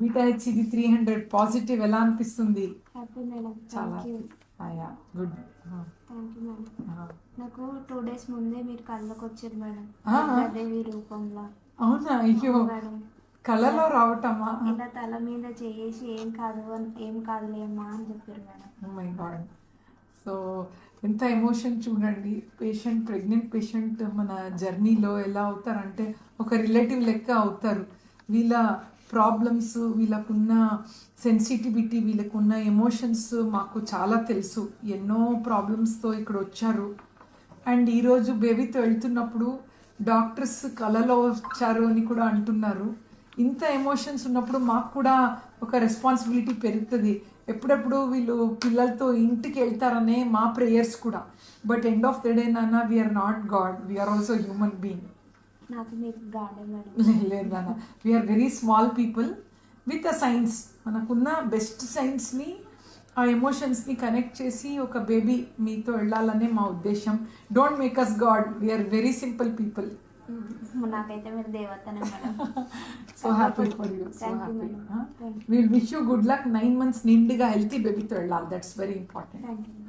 Beta H ఇది three hundred positive ఎలా అనిపిస్తుంది? చాలా. ఆయా గుడ్. నాకు టూ డేస్ ముందే మీరు కళ్ళకి వచ్చారు మేడం. దేవి రూపంలో. అవునా? అయ్యో. కళలో రావటమా? ఇలా తల మీద చేసి ఏం కాదు ఏం కాదులేమ్మా అని చెప్పారు మేడం మై గాడ్ సో ఎంత ఎమోషన్ చూడండి. పేషెంట్ ప్రెగ్నెంట్ పేషెంట్ మన జర్నీలో ఎలా అవుతారంటే ఒక రిలేటివ్ లెక్క అవుతారు. వీళ్ళ ప్రాబ్లమ్స్ వీళ్ళకున్న సెన్సిటివిటీ వీళ్ళకున్న ఎమోషన్స్ మాకు చాలా తెలుసు. ఎన్నో ప్రాబ్లమ్స్తో ఇక్కడ వచ్చారు. అండ్ ఈరోజు బేబీతో వెళ్తున్నప్పుడు డాక్టర్స్ కలలో వచ్చారు అని కూడా అంటున్నారు. ఇంత ఎమోషన్స్ ఉన్నప్పుడు మాకు కూడా ఒక రెస్పాన్సిబిలిటీ పెరుగుతుంది. ఎప్పుడెప్పుడు వీళ్ళు పిల్లలతో ఇంటికి వెళ్తారనే మా ప్రేయర్స్ కూడా. But end of the day నాన్న we are not God we are also human being నాకు మీకు లేదు నాన్న. We are very small people with a science మనకున్న బెస్ట్ సైన్స్ని ఆ ఎమోషన్స్ని కనెక్ట్ చేసి ఒక బేబీ మీతో వెళ్ళాలనే మా ఉద్దేశం. Don't make us God we are very simple people నాకైతే మీరు దేవతనే so happy for you so happy will wish you good luck nine months నిండుగా హెల్తీ బేబీతో వెళ్ళాలి. That's very important thank you